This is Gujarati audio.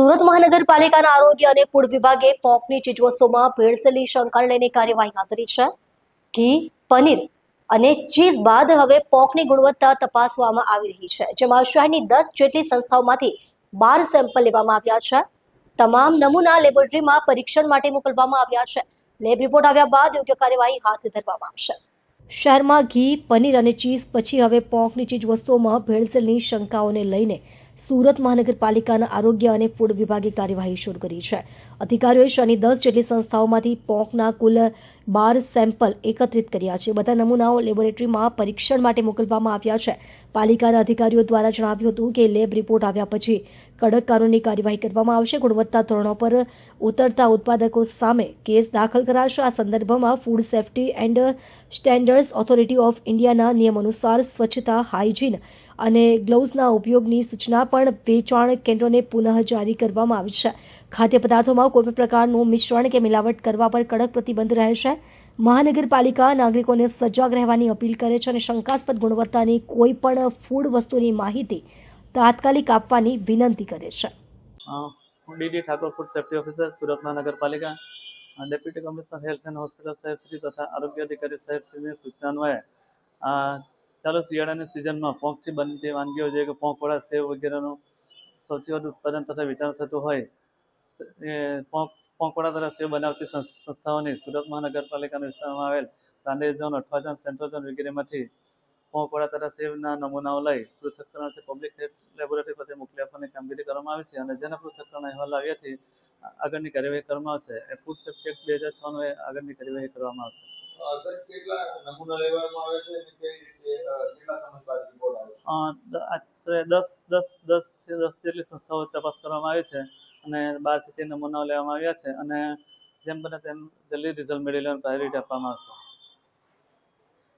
સુરત મહાનગરપાલિકાના આરોગ્ય અને ફૂડ વિભાગે પોકની ચીજવસ્તુઓમાં ભેળસેલી શંકાને લઈને કાર્યવાહી હાથ ધરી છે. ઘી, પનીર અને ચીઝ બાદ હવે પોકની ગુણવત્તા તપાસવામાં આવી રહી છે, જેમાં શહેરની દસ જેટલી સંસ્થાઓમાંથી બાર સેમ્પલ લેવામાં આવ્યા છે. તમામ નમૂના લેબોરેટરીમાં પરીક્ષણ માટે મોકલવામાં આવ્યા છે. લેબ રિપોર્ટ આવ્યા બાદ યોગ્ય કાર્યવાહી હાથ ધરવામાં આવશે. શહેરમાં ઘી, પનીર અને ચીઝ પછી હવે પોંકની ચીજ વસ્તુઓમાં ભેળસેળની શંકાઓને લઈને સુરત મહાનગરપાલિકાના આરોગ્ય અને ફૂડ વિભાગે કાર્યવાહી શરૂ કરી છે. અધિકારીઓએ શનિ દસ જેટલી સંસ્થાઓમાંથી પોંકના કુલ બાર સેમ્પલ એકત્રિત કર્યા છે. બધા નમૂનાઓ લેબોરેટરીમાં પરીક્ષણ માટે મોકલવામાં આવ્યા છે. પાલિકાના અધિકારીઓ દ્વારા જણાવ્યું હતું કે લેબ રિપોર્ટ આવ્યા પછી કડક કાનૂની કાર્યવાહી કરવામાં આવશે. ગુણવત્તા ધોરણો પર ઉતરતા ઉત્પાદકો સામે કેસ દાખલ કરાશે. આ સંદર્ભમાં food safety and standards authority of ઇન્ડિયાના નિયમ અનુસાર સ્વચ્છતા, હાઇજીન અને ગ્લોવ્સના ઉપયોગની સૂચના પણ વેચાણ કેન્દ્રોને પુનઃ જારી કરવામાં આવી છે. ખાદ્ય પદાર્થોમાં કોઈપણ પ્રકારનું મિશ્રણ કે મિલાવટ કરવા પર કડક પ્રતિબંધ રહેશે મહાનગરપાલિકા નાગરિકોને સજાગ રહેવાની અપીલ કરે છે અને શંકાસ્પદ ગુણવત્તાની કોઈ પણ ફૂડ વસ્તુની માહિતી તાત્કાલિક આપવાની વિનંતી કરે છે. હું D D Thakor food safety officer Surat મહાનગરપાલિકા deputy commissioner health and hospital સાહેબ શ્રી તથા આરોગ્ય અધિકારી સાહેબ શ્રીની સૂચના અન્વયે અ, ચાલુ શિયાળાની સિઝનમાં પોંકથી બનતી વાનગીઓ જે કે પોંકવડા સેવ વગેરેનું સૌથી વધુ ઉત્પાદન તથા વેચાણ થતું હોય, એ પોંક પોંકવડા તથા સેવ બનાવતી સંસ્થાઓની સુરત મહાનગરપાલિકાના વિસ્તારમાં આવેલ Rander zone Athwa zone central zone વગેરેમાંથી પોંકવડા તથા સેવના નમૂનાઓ લઈ પૃથ્થકરણથી પબ્લિક હેલ્થ લેબોરેટરી ખાતે મોકલી આપવાની કામગીરી કરવામાં આવી છે અને જેના પૃથ્થકરણ અહેવાલ આવ્યાથી આગળની કાર્યવાહી કરવામાં આવશે. એ ફૂડ સેફ્ટી એક્ટ બે હજાર છ નો આગળની કાર્યવાહી કરવામાં આવશે. દસ દસ દસ દસ જેટલી સંસ્થાઓ તપાસ કરવામાં આવી છે અને બારથી તે નમૂનાઓ લેવામાં આવ્યા છે અને જેમ બને તેમ જલ્દી રિઝલ્ટ મેળવી લેવાની પ્રાયોરિટી આપવામાં આવશે.